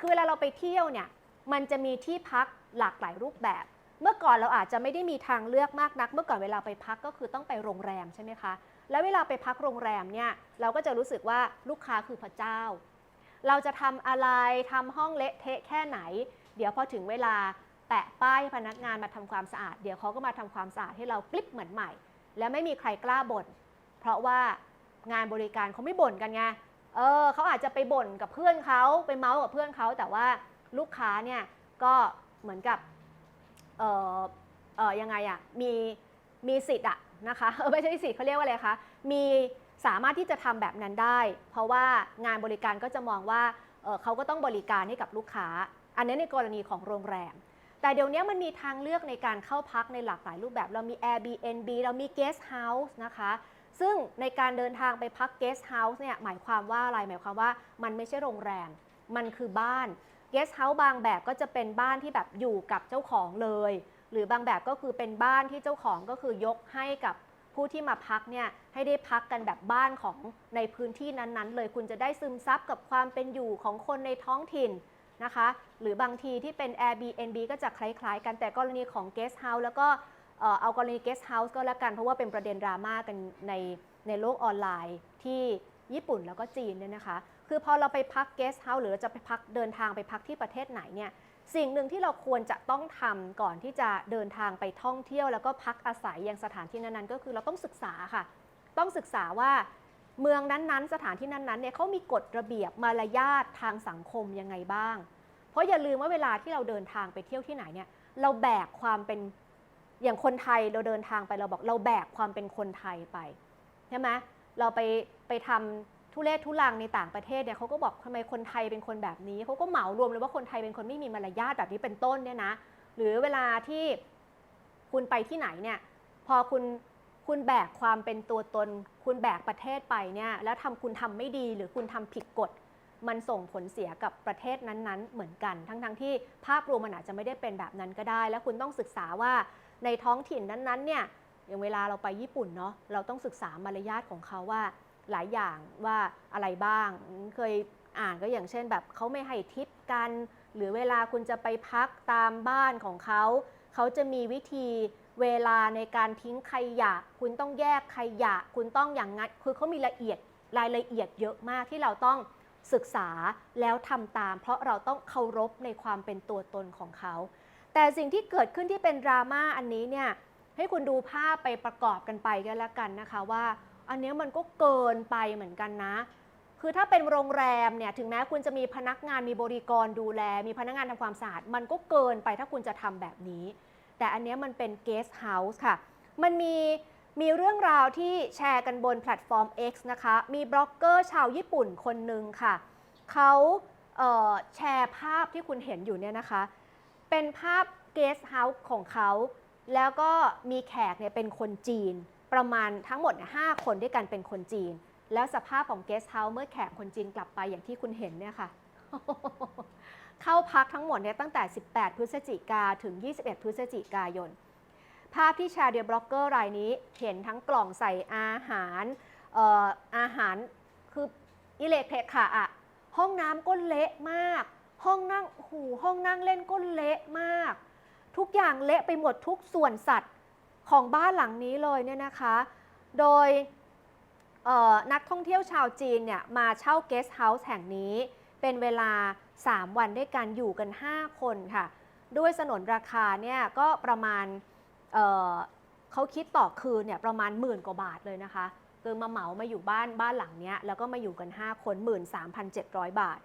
คือเวลาเราไปเที่ยวเนี่ยมันจะมีที่พักหลากหลายรูปแบบ เมื่อก่อนเราอาจจะไม่ได้มีทางเลือกมากนัก เมื่อก่อนเวลาไปพักก็คือต้องไปโรงแรมใช่ไหมคะ แล้วเวลาไปพักโรงแรมเนี่ยเราก็จะรู้สึกว่าลูกค้าคือพระเจ้า เราจะทำอะไรทำห้องเละเทะแค่ไหน เดี๋ยวพอถึงเวลาแปะป้ายพนักงานมาทำความสะอาด เดี๋ยวเขาก็มาทำความสะอาดให้เรากลิบเหมือนใหม่ แล้วไม่มีใครกล้าบ่นเพราะว่างานบริการเขาไม่บ่นกันไง เออเขาอาจจะไปบ่นกับเพื่อนเขาไปเมาส์กับเพื่อนเขาแต่ว่าลูกค้าเนี่ยก็เหมือนกับเออเออยังไงอะมีมีสิทธิ์อะนะคะเออไม่ใช่สิทธิ์เขาเรียกว่าอะไรคะมีสามารถที่จะทำแบบนั้นได้ เพราะว่างานบริการก็จะมองว่าเออเขาก็ต้องบริการให้กับลูกค้า อันนี้ในกรณีของโรงแรม แต่เดี๋ยวนี้มันมีทางเลือกในการเข้าพักในหลากหลายรูปแบบ เรามี Airbnb เรามี Guest House นะคะ ซึ่งในการเดินทางไปพัก Guest House เนี่ยหมายความว่าอะไรหมายความว่ามันไม่ใช่โรงแรม มันคือบ้าน Guest House บางแบบก็จะเป็นบ้านที่แบบอยู่กับเจ้าของเลย หรือบางแบบก็คือเป็นบ้านที่เจ้าของก็คือยกให้กับผู้ที่มาพักเนี่ยให้ได้พักกันแบบบ้านของในพื้นที่นั้นๆ เลยคุณจะได้ซึมซับกับความเป็นอยู่ของคนในท้องถิ่นนะคะ หรือบางทีที่เป็น Airbnb ก็จะคล้ายๆ กันแต่กรณีของ Guest House แล้วก็ เอากรณี Guest House ก็แล้วกัน เพราะว่าเป็นประเด็นดราม่ากันในในโลกออนไลน์ที่ญี่ปุ่นแล้วก็จีนเนี่ยนะคะ คือพอเราไปพัก Guest House หรือเราจะไปพักเดินทางไปพักที่ประเทศไหนเนี่ยสิ่งหนึ่งที่เราควรจะต้องทำก่อนที่จะเดินทางไปท่องเที่ยว แล้วก็พักอาศัยยังสถานที่นั้นๆ ก็คือเราต้องศึกษาค่ะ ต้องศึกษาว่าเมืองนั้นๆ สถานที่นั้นๆเนี่ยเขามีกฎระเบียบมารยาททางสังคมยังไงบ้าง เพราะอย่าลืมว่าเวลาที่เราเดินทางไปเที่ยวที่ไหนเนี่ยเราแบกความเป็น อย่างคนไทยเราเดินทางไปเราบอกเราแบกความเป็นคนไทยไปใช่ไหมเราไปไปทำทุเลศทุลังในต่างประเทศเนี่ยเขาก็บอกทำไมคนไทยเป็นคนแบบนี้เขาก็เหมารวมเลยว่าคนไทยเป็นคนไม่มีมารยาทแบบนี้เป็นต้นเนี่ยนะหรือเวลาที่คุณไปที่ไหนเนี่ยพอคุณคุณแบกความเป็นตัวตน คุณแบกประเทศไปเนี่ยแล้วทำคุณทำไม่ดีหรือคุณทำผิดกฎมันส่งผลเสียกับประเทศนั้นๆ เหมือนกัน ทั้งๆที่ภาพรวมมันอาจจะไม่ได้เป็นแบบนั้นก็ได้ แล้วคุณต้องศึกษาว่า ในท้องถิ่นนั้นๆเนี่ยอย่างเวลาเราไปญี่ปุ่นเนาะเราต้องศึกษามารยาทของเขาว่าหลายอย่างว่าอะไรบ้าง เคยอ่านก็อย่างเช่นแบบเขาไม่ให้ทิปกัน หรือเวลาคุณจะไปพักตามบ้านของเขา เขาจะมีวิธีเวลาในการทิ้งขยะ คุณต้องแยกขยะ คุณต้องอย่างงั้นคือเขามีละเอียดรายละเอียดเยอะมากที่เราต้องศึกษาแล้วทำตาม เพราะเราต้องเคารพในความเป็นตัวตนของเขา แต่สิ่งที่เกิดขึ้นที่เป็นดราม่าอันนี้เนี่ยให้คุณดูภาพไปประกอบกันไปกันแล้วกันนะคะว่า อันเนี้ยมันก็เกินไปเหมือนกันนะ คือถ้าเป็นโรงแรมเนี่ยถึงแม้คุณจะมีพนักงานมีบริกรดูแล มีพนักงานทำความสะอาด มันก็เกินไปถ้าคุณจะทำแบบนี้ แต่อันเนี้ยมันเป็นเกสต์เฮาส์ค่ะ มันมีมีเรื่องราวที่แชร์กันบนแพลตฟอร์ม X นะคะ มีบล็อกเกอร์ชาวญี่ปุ่นคนหนึ่งค่ะ เขาเแชร์ภาพที่คุณเห็นอยู่เนี่ยนะคะ เป็นภาพเกสต์เฮาส์ของเขา แล้วก็มีแขกเนี่ยเป็นคนจีน ประมาณทั้งหมดเนี่ยหคนด้วยกันเป็นคนจีน แล้วสภาพของเกสต์เฮาส์เมื่อแขกคนจีนกลับไปอย่างที่คุณเห็นเนี่ยค่ะ เข้าพักทั้งหมดเนี่ยตั้งแต่ 18 พฤศจิกาถึง 21 พฤศจิกายน ภาพที่แชร์เดียบล็อกเกอร์รายนี้เห็นทั้งกล่องใส่อาหารเอ่ออาหารคืออิเล็กเทคค่ะอะห้องน้ำก็เละมาก ห้องนั่งหูห้องนั่งเล่นก็เละมาก ทุกอย่างเละไปหมดทุกส่วนสัตว์ของบ้านหลังนี้เลยเนี่ยนะคะ โดยนักท่องเที่ยวชาวจีนเนี่ยมาเช่าเกสต์เฮาส์แห่งนี้ เป็นเวลา 3 วันด้วยกันอยู่กัน 5 คนค่ะ ด้วยสนนราคาเนี่ยก็ประมาณเเขาคิดต่อคืนเนี่ยประมาณหมื่นกว่าบาทเลยนะคะคือมาเหมามาอยู่บ้านบ้านหลังเนี้ยแล้วก็มาอยู่กัน 5 คน 13,700 บาท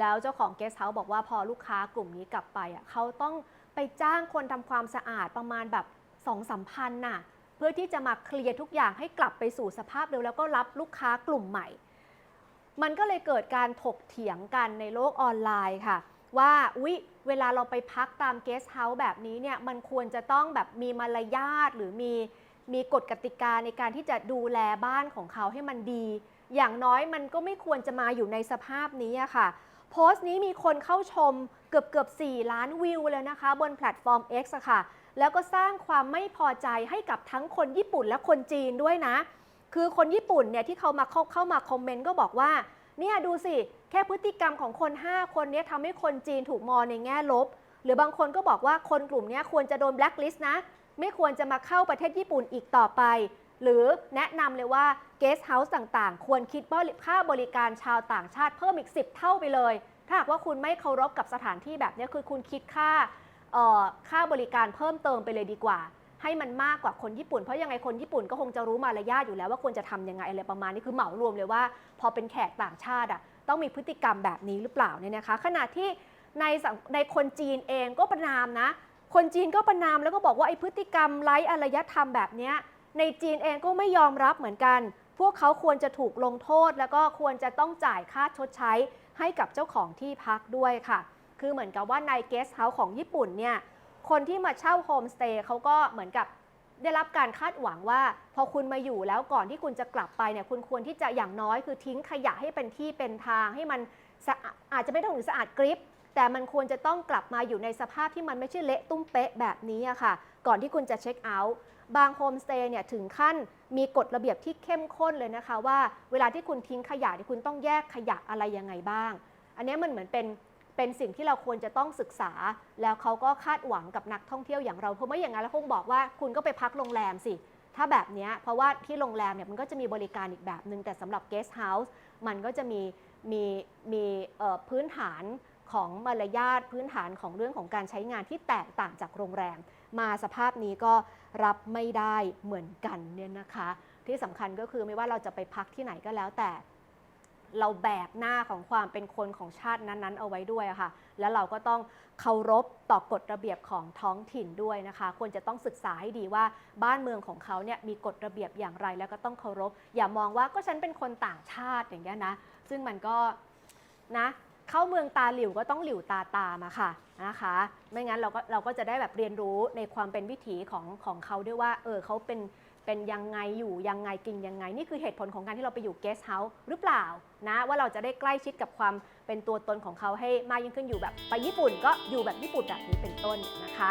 แล้วเจ้าของเกสต์เฮาส์บอกว่าพอลูกค้ากลุ่มนี้กลับไปอะเขาต้องไปจ้างคนทำความสะอาดประมาณแบบ2องสามพันน่ะเพื่อที่จะมาเคลียร์ทุกอย่างให้กลับไปสู่สภาพเดิมแล้วก็รับลูกค้ากลุ่มใหม่ มันก็เลยเกิดการถกเถียงกันในโลกออนไลน์ค่ะ ว่าอุ๊ยเวลาเราไปพักตามเกสต์เฮาส์แบบนี้เนี่ยมันควรจะต้องแบบมีมารยาทหรือมีมีกฎกติกาในการที่จะดูแลบ้านของเขาให้มันดี อย่างน้อยมันก็ไม่ควรจะมาอยู่ในสภาพนี้อะค่ะ โพสต์นี้มีคนเข้าชมเกือบเกือบ4 ล้านวิวเลยนะคะ บนแพลตฟอร์ม X อะค่ะ แล้วก็สร้างความไม่พอใจให้กับทั้งคนญี่ปุ่นและคนจีนด้วยนะ คือคนญี่ปุ่นเนี่ยที่เขามาเข้าเข้ามาคอมเมนต์ก็บอกว่า เนี่ยดูสิ แค่พฤติกรรมของคน 5 คนนี้ทำให้คนจีนถูกมองในแง่ลบ หรือบางคนก็บอกว่าคนกลุ่มนี้ควรจะโดนแบล็คลิสต์นะ ไม่ควรจะมาเข้าประเทศญี่ปุ่นอีกต่อไป หรือแนะนำเลยว่าเกสต์เฮาส์ต่างๆ ควรคิดค่าบริการชาวต่างชาติเพิ่มอีก 10 เท่าไปเลย ถ้าหากว่าคุณไม่เคารพกับสถานที่แบบนี้คือคุณคิดค่าค่าบริการเพิ่มเติมไปเลยดีกว่า ให้มันมากกว่าคนญี่ปุ่นเพราะยังไงคนญี่ปุ่นก็คงจะรู้มารยาทอยู่แล้วว่าควรจะทำยังไงอะไรประมาณนี้คือเหมารวมเลยว่า พอเป็นแขกต่างชาติอะต้องมีพฤติกรรมแบบนี้หรือเปล่าเนี่ยนะคะ ขณะที่ในในคนจีนเองก็ประนามนะ คนจีนก็ประนามแล้วก็บอกว่าไอ้พฤติกรรมไร้อารยธรรมแบบเนี้ย ในจีนเองก็ไม่ยอมรับเหมือนกัน พวกเขาควรจะถูกลงโทษ แล้วก็ควรจะต้องจ่ายค่าชดใช้ให้กับเจ้าของที่พักด้วยค่ะ คือเหมือนกับว่าในเกสต์เฮาส์ของญี่ปุ่นเนี่ย คนที่มาเช่าโฮมสเตย์เขาก็เหมือนกับได้รับการคาดหวังว่า พอคุณมาอยู่แล้วก่อนที่คุณจะกลับไปเนี่ยคุณควรที่จะอย่างน้อยคือทิ้งขยะให้เป็นที่เป็นทางให้มันสะอาดอาจจะไม่ต้องถึงสะอาดกริบแต่มันควรจะต้องกลับมาอยู่ในสภาพที่มันไม่ใช่เละตุ้มเป๊ะแบบนี้อะค่ะ ก่อนที่คุณจะเช็คเอาท์ บางโฮมสเตย์เนี่ยถึงขั้นมีกฎระเบียบที่เข้มข้นเลยนะคะ ว่าเวลาที่คุณทิ้งขยะเนี่คุณต้องแยกขยะอะไรยังไงบ้าง อันนี้มันเหมือนเป็นเป็นสิ่งที่เราควรจะต้องศึกษา แล้วเขาก็คาดหวังกับนักท่องเที่ยวอย่างเราเพราะไม่อย่างนั้นแล้วคงบอกว่าคุณก็ไปพักโรงแรมสิ ถ้าแบบนี้เพราะว่าที่โรงแรมเนี่ยมันก็จะมีบริการอีกแบบหนึ่งแต่สำหรับ guest house มันก็จะมีมีมีพื้นฐานของมารยาทพื้นฐานของเรื่องของการใช้งานที่แตกต่างจากโรงแรม มาสภาพนี้ก็รับไม่ได้เหมือนกันเนี่ยนะคะ ที่สำคัญก็คือไม่ว่าเราจะไปพักที่ไหนก็แล้วแต่ เราแบกหน้าของความเป็นคนของชาตินั้นๆ เอาไว้ด้วยค่ะ แล้วเราก็ต้องเคารพต่อกฎระเบียบของท้องถิ่นด้วยนะคะ ควรจะต้องศึกษาให้ดีว่าบ้านเมืองของเขาเนี่ยมีกฎระเบียบอย่างไร แล้วก็ต้องเคารพ อย่ามองว่าก็ฉันเป็นคนต่างชาติอย่างเงี้ยนะ ซึ่งมันก็นะ เข้าเมืองตาหลิวก็ต้องหลิวตาตามอะค่ะนะคะ ไม่งั้นเราก็เราก็จะได้แบบเรียนรู้ในความเป็นวิถีของของเขาด้วยว่า เออเขาเป็นเป็นยังไงอยู่ยังไงกินยังไง นี่คือเหตุผลของการที่เราไปอยู่เกสต์เฮาส์หรือเปล่านะ ว่าเราจะได้ใกล้ชิดกับความเป็นตัวตนของเขาให้มากยิ่งขึ้นอยู่แบบไปญี่ปุ่นก็อยู่แบบญี่ปุ่นแบบนี้เป็นต้นนะคะ